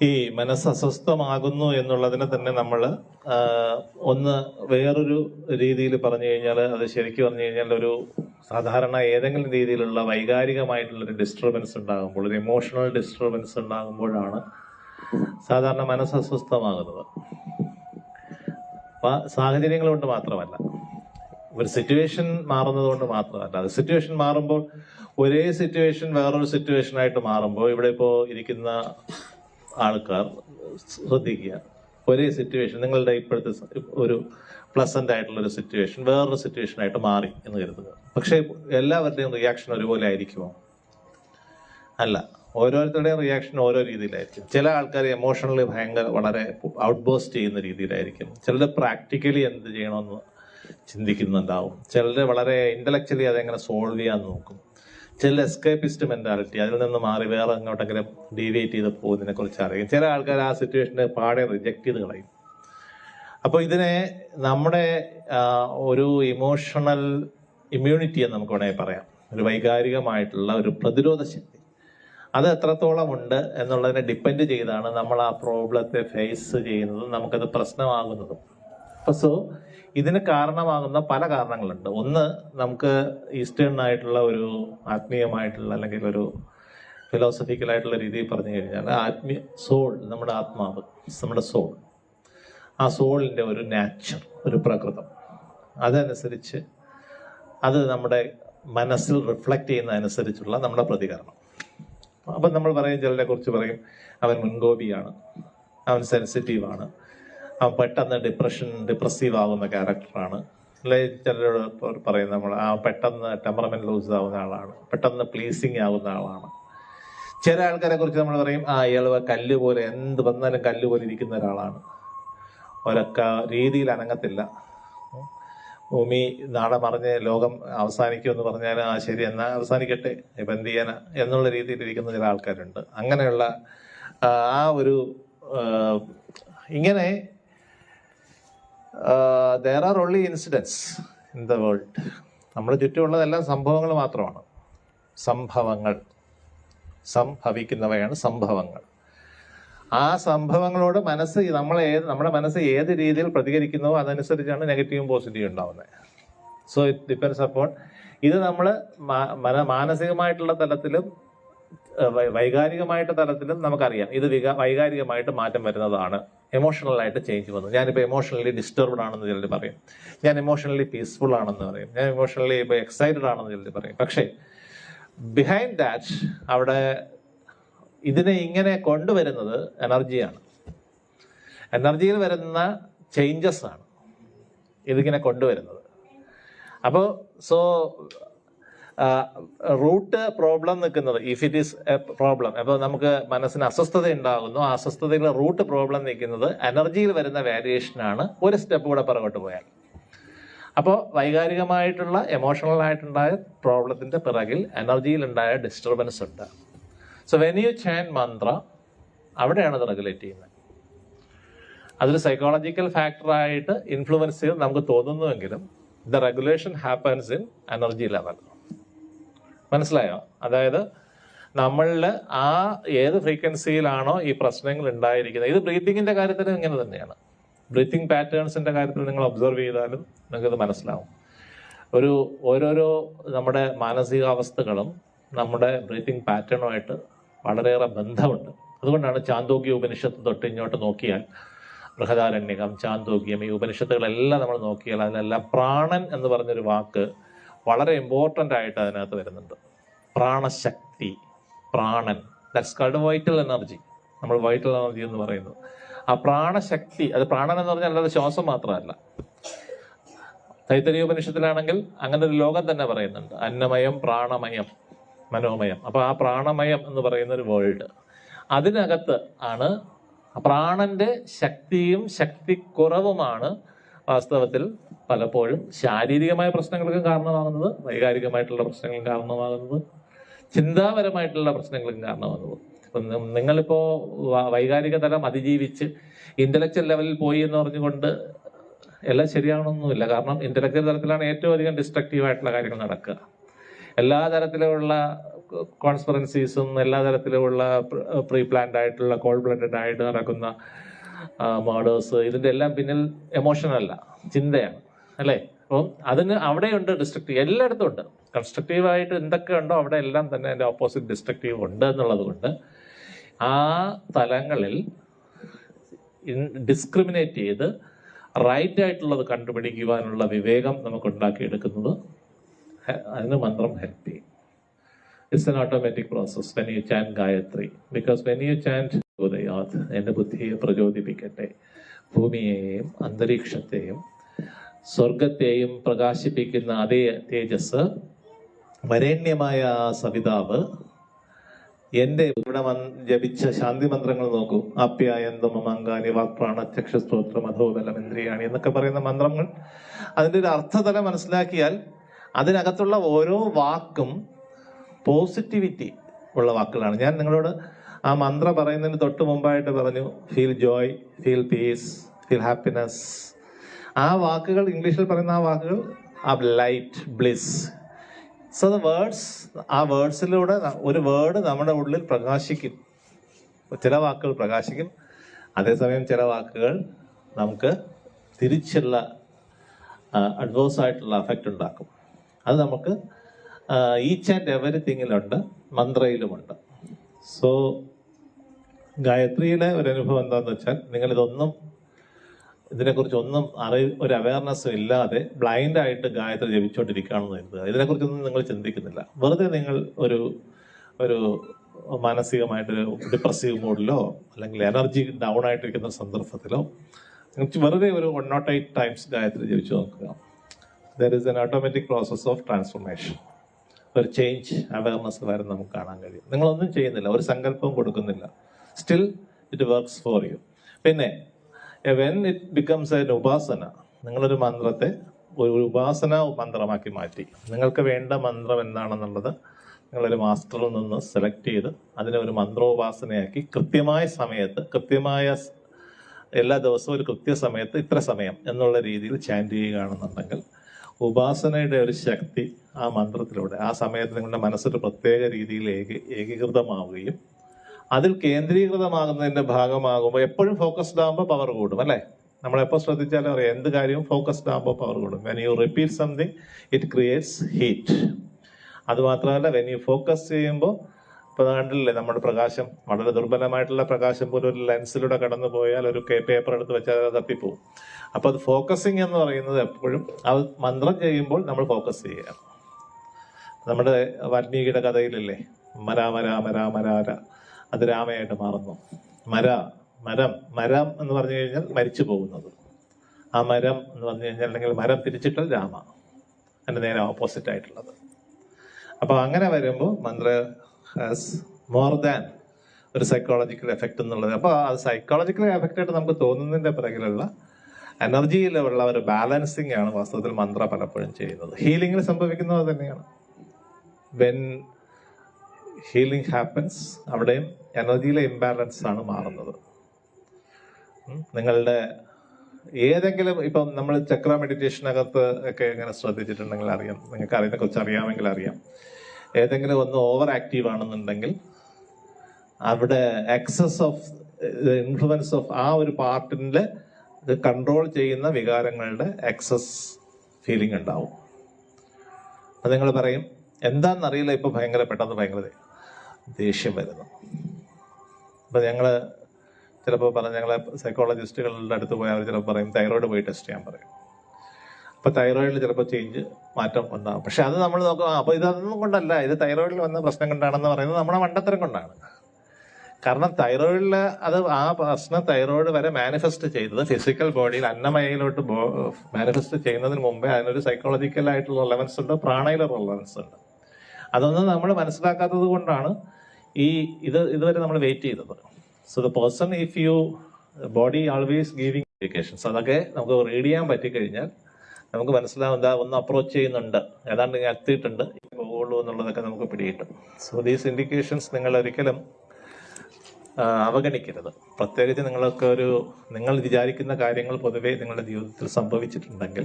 ഈ മനസ്സ് അസ്വസ്ഥമാകുന്നു എന്നുള്ളതിനെ തന്നെ നമ്മൾ ഒന്ന് വേറൊരു രീതിയിൽ പറഞ്ഞു കഴിഞ്ഞാൽ അത് ശരിക്കും പറഞ്ഞു കഴിഞ്ഞാൽ ഒരു സാധാരണ ഏതെങ്കിലും രീതിയിലുള്ള വൈകാരികമായിട്ടുള്ള ഒരു ഡിസ്റ്റർബൻസ് ഉണ്ടാകുമ്പോൾ ഒരു ഇമോഷണൽ ഡിസ്റ്റർബൻസ് ഉണ്ടാകുമ്പോഴാണ് സാധാരണ മനസ്സ് അസ്വസ്ഥമാകുന്നത്. സാഹചര്യങ്ങൾ കൊണ്ട് മാത്രമല്ല ഒരു സിറ്റുവേഷൻ മാറുന്നത് കൊണ്ട് മാത്രമല്ല അത് സിറ്റുവേഷൻ മാറുമ്പോൾ ഒരേ സിറ്റുവേഷൻ വേറൊരു സിറ്റുവേഷൻ ആയിട്ട് മാറുമ്പോൾ ഇവിടെ ഇപ്പോൾ ഇരിക്കുന്ന ആൾക്കാർ ശ്രദ്ധിക്കുക. ഒരേ സിറ്റുവേഷൻ നിങ്ങളുടെ ഇപ്പോഴത്തെ ഒരു പ്ലസന്റ് ആയിട്ടുള്ള ഒരു സിറ്റുവേഷൻ വേറൊരു സിറ്റുവേഷൻ ആയിട്ട് മാറി എന്ന് കരുതുക. പക്ഷേ എല്ലാവരുടെയും റിയാക്ഷൻ ഒരുപോലെ ആയിരിക്കുമോ? അല്ല. ഓരോരുത്തരുടെയും റിയാക്ഷൻ ഓരോ രീതിയിലായിരിക്കും. ചില ആൾക്കാർ എമോഷണലി ഭയങ്കര വളരെ ഔട്ട് ബോസ്റ്റ് ചെയ്യുന്ന രീതിയിലായിരിക്കും. ചിലർ പ്രാക്ടിക്കലി എന്ത് ചെയ്യണമെന്ന് ചിന്തിക്കുന്നുണ്ടാവും. ചിലർ വളരെ ഇന്റലക്ച്വലി അതെങ്ങനെ സോൾവ് ചെയ്യാൻ നോക്കും. ചില എസ്കേപ്പിസ്റ്റ് മെന്റാലിറ്റി അതിൽ നിന്ന് മാറി വേറെ എങ്ങോട്ടെങ്കിലും ഡീവിയേറ്റ് ചെയ്ത് പോകുന്നതിനെ കുറിച്ച് അറിയും. ചില ആൾക്കാർ ആ സിറ്റുവേഷനെ പാടെ റിജക്ട് ചെയ്ത് കളയും. അപ്പോൾ ഇതിനെ നമ്മുടെ ഒരു ഇമോഷണൽ ഇമ്മ്യൂണിറ്റി എന്ന് നമുക്ക് വേണമെങ്കിൽ പറയാം. ഒരു വൈകാരികമായിട്ടുള്ള ഒരു പ്രതിരോധ ശക്തി. അത് എത്രത്തോളം ഉണ്ട് എന്നുള്ളതിനെ ഡിപ്പെൻഡ് ചെയ്താണ് നമ്മൾ ആ പ്രോബ്ലത്തെ ഫേസ് ചെയ്യുന്നതും നമുക്കത് പ്രശ്നമാകുന്നതും. സോ ഇതിന് കാരണമാകുന്ന പല കാരണങ്ങളുണ്ട്. ഒന്ന് നമുക്ക് ഈസ്റ്റേൺ ആയിട്ടുള്ള ഒരു ആത്മീയമായിട്ടുള്ള അല്ലെങ്കിൽ ഒരു ഫിലോസഫിക്കൽ ആയിട്ടുള്ള രീതിയിൽ പറഞ്ഞു കഴിഞ്ഞാൽ ആത്മീയ സോൾ നമ്മുടെ ആത്മാവ് നമ്മുടെ സോൾ ആ സോളിന്റെ ഒരു നാച്ചർ ഒരു പ്രകൃതം. അതനുസരിച്ച് അത് നമ്മുടെ മനസ്സിൽ റിഫ്ലക്റ്റ് ചെയ്യുന്നതനുസരിച്ചുള്ള നമ്മുടെ പ്രതികരണം. അപ്പം നമ്മൾ പറയും ചിലരെ കുറിച്ച് പറയും അവൻ മുൻകോപിയാണ് അവൻ സെൻസിറ്റീവ് ആണ്. അവൻ പെട്ടെന്ന് ഡിപ്രഷൻ ഡിപ്രസീവ് ആവുന്ന ക്യാരക്ടറാണ് അല്ലെ ചിലരോട് പറയും നമ്മൾ ആ പെട്ടെന്ന് ടെമ്പറമെന്റ് ലൂസ് ആവുന്ന ആളാണ്. പെട്ടെന്ന് പ്ലീസിങ് ആവുന്ന ആളാണ്. ചില ആൾക്കാരെ കുറിച്ച് നമ്മൾ പറയും ആ ഇയാൾ കല്ല് പോലെ എന്ത് വന്നാലും കല്ല് പോലെ ഇരിക്കുന്ന ഒരാളാണ്. ഒരൊക്കെ രീതിയിൽ അനങ്ങത്തില്ല. ഭൂമി നാളെ മറിഞ്ഞ് ലോകം അവസാനിക്കുമെന്ന് പറഞ്ഞാൽ ആ ശരി എന്നാ അവസാനിക്കട്ടെ ഇപ്പം എന്ത് ചെയ്യാനാ? എന്നുള്ള രീതിയിൽ ഇരിക്കുന്ന ചില ആൾക്കാരുണ്ട്. അങ്ങനെയുള്ള ആ ഒരു ഇങ്ങനെ there are only incidents in the world നമ്മുടെ ചുറ്റുമുള്ളതെല്ലാം സംഭവങ്ങൾ മാത്രമാണ്. സംഭവങ്ങൾ. സംഭവിക്കുന്നവയാണ് സംഭവങ്ങൾ. ആ സംഭവങ്ങളോട് മനസ്സ് നമ്മൾ ഏത് നമ്മുടെ മനസ്സ് ഏത് രീതിയിൽ പ്രതികരിക്കുന്നോ അതനുസരിച്ചാണ് നെഗറ്റീവും പോസിറ്റീവും ഉണ്ടാവുന്നത്. സോ ഇറ്റ് ഡിപ്പെൻസ് അപ്പോൾ ഇത് നമ്മൾ മാനസികമായിട്ടുള്ള തലത്തിലും വൈകാരികമായിട്ട് തലത്തിലും നമുക്കറിയാം. ഇത് വിക- വൈകാരികമായിട്ട് മാറ്റം വരുന്നതാണ്. എമോഷണൽ ആയിട്ട് ചേഞ്ച് വന്നു. ഞാനിപ്പോൾ എമോഷണലി ഡിസ്റ്റർബ്ഡ് ആണെന്ന് ചിലർ പറയും. ഞാൻ എമോഷണലി പീസ്ഫുൾ ആണെന്ന് പറയും. ഞാൻ എമോഷണലി ഇപ്പോൾ എക്സൈറ്റഡ് ആണെന്ന് ചിലർ പറയും. പക്ഷേ ബിഹൈൻഡ് ദാറ്റ് അവിടെ ഇതിനെ ഇങ്ങനെ കൊണ്ടുവരുന്നത് എനർജിയാണ് എനർജിയിൽ വരുന്ന ചേഞ്ചസ് ആണ് ഇതിങ്ങനെ കൊണ്ടുവരുന്നത്. അപ്പോൾ സോ റൂട്ട് പ്രോബ്ലം നിൽക്കുന്നത് if it is a problem അപ്പോൾ നമുക്ക് മനസ്സിന് അസ്വസ്ഥത ഉണ്ടാകുന്നു. ആ അസ്വസ്ഥതയുടെ റൂട്ട് പ്രോബ്ലം നിൽക്കുന്നത് എനർജിയിൽ വരുന്ന വേരിയേഷനാണ് ഒരു സ്റ്റെപ്പ് കൂടെ പുറകോട്ട് പോയാൽ. അപ്പോൾ വൈകാരികമായിട്ടുള്ള എമോഷണൽ ആയിട്ടുണ്ടായ പ്രോബ്ലത്തിന്റെ പിറകിൽ എനർജിയിൽ ഉണ്ടായ ഡിസ്റ്റർബൻസ് ഉണ്ട്. So when you chant mantra അവിടെയാണ് അത് റെഗുലേറ്റ് ചെയ്യുന്നത്. അതൊരു സൈക്കോളജിക്കൽ ഫാക്ടറായിട്ട് ഇൻഫ്ലുവൻസ് ചെയ്ത് നമുക്ക് തോന്നുന്നുവെങ്കിലും the regulation happens in energy level മനസ്സിലായോ? അതായത് നമ്മളിൽ ആ ഏത് ഫ്രീക്വൻസിയിലാണോ ഈ പ്രശ്നങ്ങൾ ഉണ്ടായിരിക്കുന്നത്. ഇത് ബ്രീത്തിങ്ങിന്റെ കാര്യത്തിൽ ഇങ്ങനെ തന്നെയാണ്. ബ്രീത്തിങ് പാറ്റേൺസിന്റെ കാര്യത്തിൽ നിങ്ങൾ ഒബ്സർവ് ചെയ്താലും നിങ്ങൾക്കത് മനസ്സിലാവും. ഒരു ഓരോരോ നമ്മുടെ മാനസികാവസ്ഥകളും നമ്മുടെ ബ്രീത്തിങ് പാറ്റേണുമായിട്ട് വളരെയേറെ ബന്ധമുണ്ട്. അതുകൊണ്ടാണ് ചാന്തോഗ്യ ഉപനിഷത്ത് തൊട്ട് ഇങ്ങോട്ട് നോക്കിയാൽ ബൃഹദാരണ്യകം ചാന്തോഗ്യം ഈ ഉപനിഷത്തുകളെല്ലാം നമ്മൾ നോക്കിയാൽ അതിലെല്ലാം പ്രാണൻ എന്ന് പറഞ്ഞൊരു വാക്ക് വളരെ ഇമ്പോർട്ടന്റ് ആയിട്ട് അതിനകത്ത് വരുന്നുണ്ട്. പ്രാണശക്തി പ്രാണൻ. ദാറ്റ്സ് കാൾഡ് വൈറ്റൽ എനർജി നമ്മൾ വൈറ്റൽ എനർജി എന്ന് പറയുന്നു. ആ പ്രാണശക്തി അത് പ്രാണൻ എന്ന് പറഞ്ഞാൽ അല്ലാതെ ശ്വാസം മാത്രമല്ല. തൈത്തരീയ ഉപനിഷത്തിലാണെങ്കിൽ അങ്ങനെ ഒരു ലോകം തന്നെ പറയുന്നുണ്ട്. അന്നമയം പ്രാണമയം മനോമയം. അപ്പൊ ആ പ്രാണമയം എന്ന് പറയുന്ന ഒരു വേൾഡ് അതിനകത്ത് ആണ് പ്രാണന്റെ ശക്തിയും ശക്തിക്കുറവുമാണ് വാസ്തവത്തിൽ പലപ്പോഴും ശാരീരികമായ പ്രശ്നങ്ങൾക്കും കാരണമാകുന്നത് വൈകാരികമായിട്ടുള്ള പ്രശ്നങ്ങൾക്കും കാരണമാകുന്നത് ചിന്താപരമായിട്ടുള്ള പ്രശ്നങ്ങൾക്കും കാരണമാകുന്നത്. നിങ്ങളിപ്പോ വൈകാരിക തലം അതിജീവിച്ച് ഇന്റലക്ച്വൽ ലെവലിൽ പോയി എന്ന് പറഞ്ഞുകൊണ്ട് എല്ലാം ശരിയാവണമെന്നൊന്നുമില്ല കാരണം ഇന്റലക്ച്വൽ തലത്തിലാണ് ഏറ്റവും അധികം ഡിസ്ട്രക്റ്റീവ് ആയിട്ടുള്ള കാര്യങ്ങൾ നടക്കുക. എല്ലാ തരത്തിലുള്ള കോൺസ്പെറൻസീസും എല്ലാ തരത്തിലുമുള്ള പ്രീ പ്ലാൻഡ് ആയിട്ടുള്ള കോൾ ബ്ലഡഡ് ആയിട്ട് നടക്കുന്ന മേഡേഴ്സ് ഇതിന്റെ എല്ലാം പിന്നിൽ എമോഷൻ അല്ല ചിന്തയാണ് അല്ലേ? അപ്പം അതിന് അവിടെയുണ്ട് ഡിസ്ട്രക്റ്റീവ് എല്ലായിടത്തും ഉണ്ട്. കൺസ്ട്രക്റ്റീവായിട്ട് എന്തൊക്കെ ഉണ്ടോ അവിടെ എല്ലാം തന്നെ അതിന്റെ ഓപ്പോസിറ്റ് ഡിസ്ട്രക്റ്റീവ് ഉണ്ട് എന്നുള്ളത് കൊണ്ട് ആ തലങ്ങളിൽ ഡിസ്ക്രിമിനേറ്റ് ചെയ്ത് റൈറ്റ് ആയിട്ടുള്ളത് കണ്ടുപിടിക്കുവാനുള്ള വിവേകം നമുക്ക് ഉണ്ടാക്കിയെടുക്കുന്നത് അതിന് മന്ത്രം ഹെൽപ്പ് ചെയ്യും. It's an automatic process when you chant Gayatri because when you chant ഉദയാത് എന്റെ ബുദ്ധിയെ പ്രചോദിപ്പിക്കട്ടെ. ഭൂമിയെയും അന്തരീക്ഷത്തെയും സ്വർഗത്തെയും പ്രകാശിപ്പിക്കുന്ന അതേ തേജസ് വരേണ്യമായ സവിതാവ് എന്റെ ഇവിടെ ജപിച്ച ശാന്തി മന്ത്രങ്ങൾ നോക്കൂ. ആപ്യായന്തം മമാങ്കാനി വാക്പ്രാണ ചക്ഷസ്തോത്രം അധോബലം ഇന്ദ്രിയാണി എന്നൊക്കെ പറയുന്ന മന്ത്രങ്ങൾ. അതിന്റെ ഒരു അർത്ഥതല മനസ്സിലാക്കിയാൽ അതിനകത്തുള്ള ഓരോ വാക്കും പോസിറ്റിവിറ്റി ഉള്ള വാക്കുകളാണ്. ഞാൻ നിങ്ങളോട് ആ മന്ത്ര പറയുന്നതിന് തൊട്ട് മുമ്പായിട്ട് പറഞ്ഞു feel joy feel peace feel happiness ആ വാക്കുകൾ ഇംഗ്ലീഷിൽ പറയുന്ന ആ വാക്കുകൾ ആ light bliss so the words ആ വേർഡ്സിലൂടെ ഒരു വേർഡ് നമ്മുടെ ഉള്ളിൽ പ്രകാശിക്കും. ചില വാക്കുകൾ പ്രകാശിക്കും. അതേസമയം ചില വാക്കുകൾ നമുക്ക് തിരിച്ചുള്ള അഡ്വേഴ്സ് ആയിട്ടുള്ള എഫക്റ്റ് ഉണ്ടാക്കും. അത് നമുക്ക് ഈച്ച് ആൻഡ് എവറിത്തിങ്ങിലുണ്ട് മന്ത്രയിലുമുണ്ട്. സോ ഗായത്രിയിലെ ഒരു അനുഭവം എന്താണെന്ന് വെച്ചാൽ നിങ്ങളിതൊന്നും ഇതിനെക്കുറിച്ച് ഒന്നും അറി ഒരു അവയർനെസ്സും ഇല്ലാതെ ബ്ലൈൻഡ് ആയിട്ട് ഗായത്രി ജപിച്ചുകൊണ്ടിരിക്കുകയാണെന്ന് കരുതുക. ഇതിനെക്കുറിച്ചൊന്നും നിങ്ങൾ ചിന്തിക്കുന്നില്ല. വെറുതെ നിങ്ങൾ ഒരു ഒരു മാനസികമായിട്ടൊരു ഡിപ്രസീവ് മൂഡിലോ അല്ലെങ്കിൽ എനർജി ഡൗൺ ആയിട്ടിരിക്കുന്ന സന്ദർഭത്തിലോ വെറുതെ ഒരു one naught eight times Gayatri ജപിച്ചു നോക്കുക. There is an automatic process of transformation ഒരു ചേഞ്ച് അവയർനെസ് വരെ നമുക്ക് കാണാൻ കഴിയും. നിങ്ങളൊന്നും ചെയ്യുന്നില്ല. ഒരു സങ്കല്പവും കൊടുക്കുന്നില്ല. Still it works for you പിന്നെ വെൻ ഇറ്റ് ബിക്കംസ് എൻ ഉപാസന നിങ്ങളൊരു മന്ത്രത്തെ ഒരു ഉപാസന മന്ത്രമാക്കി മാറ്റി. നിങ്ങൾക്ക് വേണ്ട മന്ത്രം എന്താണെന്നുള്ളത് നിങ്ങളൊരു മാസ്റ്ററിൽ നിന്ന് സെലക്ട് ചെയ്ത് അതിനെ ഒരു മന്ത്രോപാസനയാക്കി കൃത്യമായ സമയത്ത് കൃത്യമായ എല്ലാ ദിവസവും ഒരു കൃത്യസമയത്ത് ഇത്ര സമയം എന്നുള്ള രീതിയിൽ ചാന്റ് ചെയ്യുകയാണെന്നുണ്ടെങ്കിൽ ഉപാസനയുടെ ഒരു ശക്തി ആ മന്ത്രത്തിലൂടെ ആ സമയത്ത് നിങ്ങളുടെ മനസ്സൊരു പ്രത്യേക രീതിയിൽ ഏകീ ഏകീകൃതമാവുകയും അതിൽ കേന്ദ്രീകൃതമാകുന്നതിന്റെ ഭാഗമാകുമ്പോൾ എപ്പോഴും ഫോക്കസ്ഡ് ആകുമ്പോൾ പവർ കൂടും അല്ലേ? നമ്മളെപ്പോൾ ശ്രദ്ധിച്ചാലും അറിയാം എന്ത് കാര്യവും ഫോക്കസ്ഡ് ആകുമ്പോൾ പവർ കൂടും. When you repeat something it creates heat അത് മാത്രമല്ല വെൻ യു ഫോക്കസ് ചെയ്യുമ്പോൾ ഇപ്പൊ കണ്ടില്ലേ നമ്മുടെ പ്രകാശം വളരെ ദുർബലമായിട്ടുള്ള പ്രകാശം പോലും ഒരു ലെൻസിലൂടെ കടന്നു പോയാൽ ഒരു പേപ്പർ എടുത്ത് വെച്ചാൽ അത് തപ്പിപ്പോവും. അപ്പൊ അത് ഫോക്കസിങ് എന്ന് പറയുന്നത് എപ്പോഴും അത് മന്ത്രം ചെയ്യുമ്പോൾ നമ്മൾ ഫോക്കസ് ചെയ്യുക. നമ്മുടെ വാൽമീകിയുടെ കഥയിലല്ലേ മരാമ രാമ രാമ രാര അത് രാമയായിട്ട് മാറുന്നു. മര മരം മരം എന്ന് പറഞ്ഞു കഴിഞ്ഞാൽ മരിച്ചു പോകുന്നത്. ആ മരം എന്ന് പറഞ്ഞു കഴിഞ്ഞാൽ അല്ലെങ്കിൽ മരം തിരിച്ചിട്ട് രാമ. അതിന്റെ നേരെ ഓപ്പോസിറ്റ് ആയിട്ടുള്ളത്. അപ്പോൾ അങ്ങനെ വരുമ്പോൾ മന്ത്ര ഹാസ് മോർ ദാൻ ഒരു സൈക്കോളജിക്കൽ എഫക്റ്റ് എന്നുള്ളത്. അപ്പോൾ അത് സൈക്കോളജിക്കൽ എഫക്റ്റ് ആയിട്ട് നമുക്ക് തോന്നുന്നതിന്റെ പിറകിലുള്ള എനർജിയിലുള്ള ഒരു ബാലൻസിങ് ആണ് വാസ്തവത്തിൽ മന്ത്ര പലപ്പോഴും ചെയ്യുന്നത്. ഹീലിംഗിൽ സംഭവിക്കുന്നത് തന്നെയാണ്. വെൻ ഹീലിംഗ് ഹാപ്പൻസ് അവിടെയും എനർജിയിലെ ഇംബാലൻസ് ആണ് മാറുന്നത്. നിങ്ങളുടെ ഏതെങ്കിലും ഇപ്പം നമ്മൾ ചക്ര മെഡിറ്റേഷനകത്ത് ഒക്കെ ഇങ്ങനെ ശ്രദ്ധിച്ചിട്ടുണ്ടെങ്കിൽ അറിയാം. നിങ്ങൾക്ക് അതിനെ കുറിച്ച് അറിയാമെങ്കിൽ അറിയാം. ഏതെങ്കിലും ഒന്ന് ഓവർ ആക്റ്റീവ് ആണെന്നുണ്ടെങ്കിൽ അവിടെ എക്സസ് ഓഫ് ഇൻഫ്ലുവൻസ് ഓഫ് ആ ഒരു പാർട്ടിന്റെ കൺട്രോൾ ചെയ്യുന്ന വികാരങ്ങളുടെ എക്സസ് ഫീലിംഗ് ഉണ്ടാവും. അത് നിങ്ങൾ പറയും എന്താണെന്നറിയില്ല ഇപ്പം ഭയങ്കര പെട്ടെന്ന് ഭയങ്കര ദേഷ്യം വരുന്നു. അപ്പൊ ഞങ്ങൾ ചിലപ്പോൾ പറഞ്ഞ ഞങ്ങളെ സൈക്കോളജിസ്റ്റുകളുടെ അടുത്ത് പോയാൽ അവർ ചിലപ്പോൾ പറയും തൈറോയിഡ് പോയി ടെസ്റ്റ് ചെയ്യാൻ പറയും. അപ്പൊ തൈറോയിഡിൽ ചിലപ്പോൾ ചേഞ്ച് മാറ്റം ഉണ്ടാകും പക്ഷെ അത് നമ്മൾ നോക്കുക അപ്പോൾ അപ്പൊ ഇതൊന്നും കൊണ്ടല്ല. ഇത് തൈറോയിഡിൽ വന്ന പ്രശ്നം കൊണ്ടാണെന്ന് പറയുന്നത് നമ്മുടെ മണ്ടത്തരം കൊണ്ടാണ്. കാരണം തൈറോയിഡിൽ അത് ആ പ്രശ്നം തൈറോയിഡ് വരെ മാനിഫെസ്റ്റ് ചെയ്തത് ഫിസിക്കൽ ബോഡിയിൽ അന്നമയയിലോട്ട് മാനിഫെസ്റ്റ് ചെയ്യുന്നതിന് മുമ്പേ അതിനൊരു സൈക്കോളജിക്കൽ ആയിട്ടുള്ള റെലവൻസ് ഉണ്ട് പ്രാണയിലെ റിലവൻസ് ഉണ്ട്. അതൊന്നും നമ്മൾ മനസ്സിലാക്കാത്തത് കൊണ്ടാണ് ഈ ഇത് ഇതുവരെ നമ്മൾ വെയിറ്റ് ചെയ്തത്. So the person if you body always giving indications അതൊക്കെ നമുക്ക് റീഡ് ചെയ്യാൻ പറ്റിക്കഴിഞ്ഞാൽ നമുക്ക് മനസ്സിലാവും ഒന്ന് അപ്രോച്ച് ചെയ്യുന്നുണ്ട്. ഏതാണ്ട് ഇങ്ങനെ എത്തിയിട്ടുണ്ട് പോകുള്ളൂ എന്നുള്ളതൊക്കെ നമുക്ക് പിടികിട്ടും. സോ ദീസ് ഇൻഡിക്കേഷൻസ് നിങ്ങൾ ഒരിക്കലും അവഗണിക്കരുത്. പ്രത്യേകിച്ച് നിങ്ങൾക്ക് ഒരു നിങ്ങൾ വിചാരിക്കുന്ന കാര്യങ്ങൾ പൊതുവേ നിങ്ങളുടെ ജീവിതത്തിൽ സംഭവിച്ചിട്ടുണ്ടെങ്കിൽ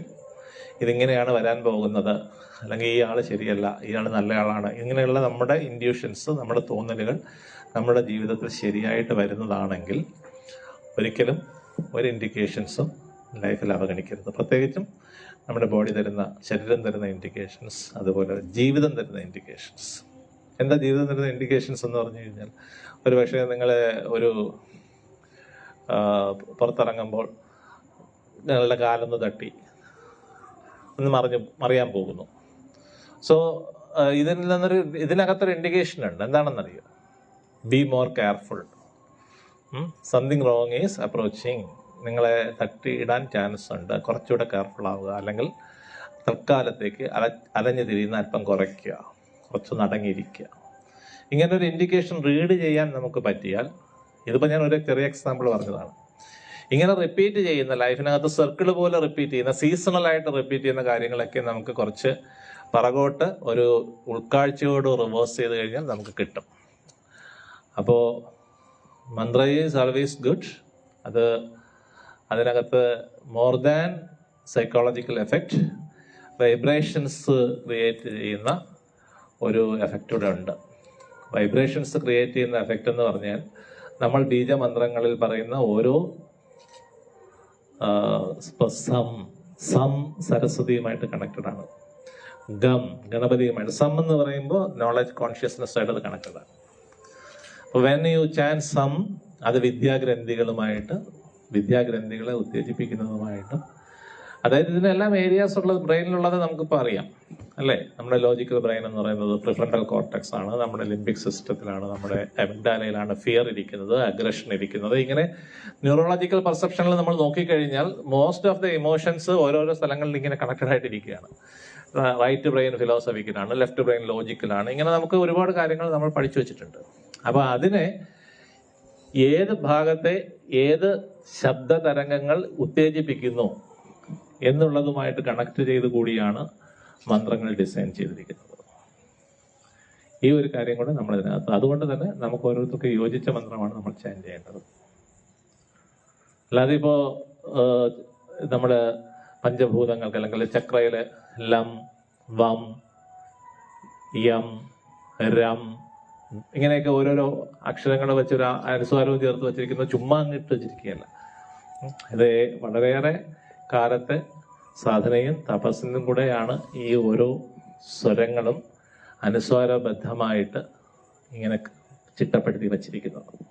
ഇതിങ്ങനെയാണ് വരാൻ പോകുന്നത്. അല്ലെങ്കിൽ ഈ ആൾ ശരിയല്ല ഇയാൾ നല്ല ആളാണ് ഇങ്ങനെയുള്ള നമ്മുടെ ഇൻഡ്യൂഷൻസ് നമ്മുടെ തോന്നലുകൾ നമ്മുടെ ജീവിതത്തിൽ ശരിയായിട്ട് വരുന്നതാണെങ്കിൽ ഒരിക്കലും ഒരു ഇൻഡിക്കേഷൻസും ലൈഫിൽ അവഗണിക്കരുത്. പ്രത്യേകിച്ചും നമ്മുടെ ബോഡി തരുന്ന ശരീരം തരുന്ന ഇൻഡിക്കേഷൻസ് അതുപോലെ ജീവിതം തരുന്ന ഇൻഡിക്കേഷൻസ് എന്താ ജീവിതം തരുന്ന ഇൻഡിക്കേഷൻസ് എന്ന് പറഞ്ഞു കഴിഞ്ഞാൽ ഒരു പക്ഷേ നിങ്ങൾ ഒരു പുറത്തിറങ്ങുമ്പോൾ നിങ്ങളുടെ കാലൊന്ന് തട്ടി ഒന്ന് മറിഞ്ഞ് മറിയാൻ പോകുന്നു. സോ ഇതിൽ നിന്നൊരു ഇതിനകത്തൊരു ഇൻഡിക്കേഷൻ ഉണ്ട്. എന്താണെന്നറിയോ? Be more careful something wrong is approaching നിങ്ങളെ തട്ടിയിടാൻ ചാൻസ് ഉണ്ട്. കുറച്ചുകൂടെ കെയർഫുൾ ആവുക. അല്ലെങ്കിൽ തൽക്കാലത്തേക്ക് അല അലഞ്ഞു തിരിയുന്ന അല്പം കുറയ്ക്കുക. കുറച്ച് നടങ്ങിയിരിക്കുക. ഇങ്ങനെ ഒരു ഇൻഡിക്കേഷൻ റീഡ് ചെയ്യാൻ നമുക്ക് പറ്റിയാൽ ഇതിപ്പോൾ ഞാൻ ഒരു ചെറിയ എക്സാമ്പിൾ പറഞ്ഞതാണ്. ഇങ്ങനെ റിപ്പീറ്റ് ചെയ്യുന്ന ലൈഫിനകത്ത് സർക്കിൾ പോലെ റിപ്പീറ്റ് ചെയ്യുന്ന സീസണൽ ആയിട്ട് റിപ്പീറ്റ് ചെയ്യുന്ന കാര്യങ്ങളൊക്കെ നമുക്ക് കുറച്ച് പറകോട്ട് ഒരു ഉൾക്കാഴ്ചയോട് റിവേഴ്സ് ചെയ്ത് കഴിഞ്ഞാൽ നമുക്ക് കിട്ടും. അപ്പോൾ മന്ത്ര ഈസ് ആൾവേസ് ഗുഡ്. അത് അതിനകത്ത് more than psychological effect vibrations create ചെയ്യുന്ന ഒരു എഫക്റ്റ് ഇവിടെ ഉണ്ട്. വൈബ്രേഷൻസ് ക്രിയേറ്റ് ചെയ്യുന്ന എഫക്റ്റ് എന്ന് പറഞ്ഞാൽ നമ്മൾ ബീജമന്ത്രങ്ങളിൽ പറയുന്ന ഓരോ സം സം സരസ്വതിയുമായിട്ട് കണക്റ്റഡ് ആണ്. ഗം ഗണപതിയുമായിട്ട്. സം എന്ന് പറയുമ്പോൾ നോളജ് കോൺഷ്യസ്നെസ് ആയിട്ട് അത് കണക്റ്റഡ് ആണ്. അപ്പോൾ വെൻ യു ചാൻ സം അത് വിദ്യാഗ്രന്ഥികളുമായിട്ട് വിദ്യാഗ്രന്ഥികളെ ഉത്തേജിപ്പിക്കുന്നതുമായിട്ടും അതായത് ഇതിനെല്ലാം ഏരിയാസ് ഉള്ളത് ബ്രെയിനിലുള്ളത് നമുക്കിപ്പോൾ അറിയാം. അല്ലേ? നമ്മുടെ ലോജിക്കൽ ബ്രെയിൻ എന്ന് പറയുന്നത് പ്രിഫ്രണ്ടൽ കോർട്ടക്സ് ആണ്. നമ്മുടെ ലിംബിക് സിസ്റ്റത്തിലാണ് നമ്മുടെ അമിഗ്ഡാലയിലാണ് ഫിയർ ഇരിക്കുന്നത് അഗ്രഷൻ ഇരിക്കുന്നത്. ഇങ്ങനെ ന്യൂറോളജിക്കൽ പെർസെപ്ഷനിൽ നമ്മൾ നോക്കിക്കഴിഞ്ഞാൽ മോസ്റ്റ് ഓഫ് ദ ഇമോഷൻസ് ഓരോരോ സ്ഥലങ്ങളിൽ ഇങ്ങനെ കണക്റ്റഡ് ആയിട്ടിരിക്കുകയാണ്. റൈറ്റ് ബ്രെയിൻ ഫിലോസഫിക്കലാണ് ലെഫ്റ്റ് ബ്രെയിൻ ലോജിക്കലാണ് ഇങ്ങനെ നമുക്ക് ഒരുപാട് കാര്യങ്ങൾ നമ്മൾ പഠിച്ചു വെച്ചിട്ടുണ്ട്. അപ്പോൾ അതിനെ ഏത് ഭാഗത്തെ ഏത് ശബ്ദ തരംഗങ്ങൾ ഉത്തേജിപ്പിക്കുന്നു എന്നുള്ളതുമായിട്ട് കണക്ട് ചെയ്ത് കൂടിയാണ് മന്ത്രങ്ങൾ ഡിസൈൻ ചെയ്തിരിക്കുന്നത്. ഈ ഒരു കാര്യം കൂടെ നമ്മൾ ഇതിനകത്ത് അതുകൊണ്ട് തന്നെ നമുക്ക് ഓരോരുത്തർക്ക് യോജിച്ച മന്ത്രമാണ് നമ്മൾ ചാൻ ചെയ്യേണ്ടത്. അല്ലാതെ ഇപ്പോ നമ്മുടെ പഞ്ചഭൂതങ്ങൾക്ക് അല്ലെങ്കിൽ ചക്രയിൽ ലം വം യം രം ഇങ്ങനെയൊക്കെ ഓരോരോ അക്ഷരങ്ങൾ വെച്ചൊരു അനുസ്വാരവും ചേർത്ത് വെച്ചിരിക്കുന്ന. ചുമ്മാ അങ്ങിട്ട് വെച്ചിരിക്കുകയല്ല. ഇത് വളരെയേറെ കാലത്തെ സാധനയും തപസ്സിനും കൂടെയാണ് ഈ ഓരോ സ്വരങ്ങളും അനുസ്വാരബദ്ധമായിട്ട് ഇങ്ങനെ ചിട്ടപ്പെടുത്തി വച്ചിരിക്കുന്നത്.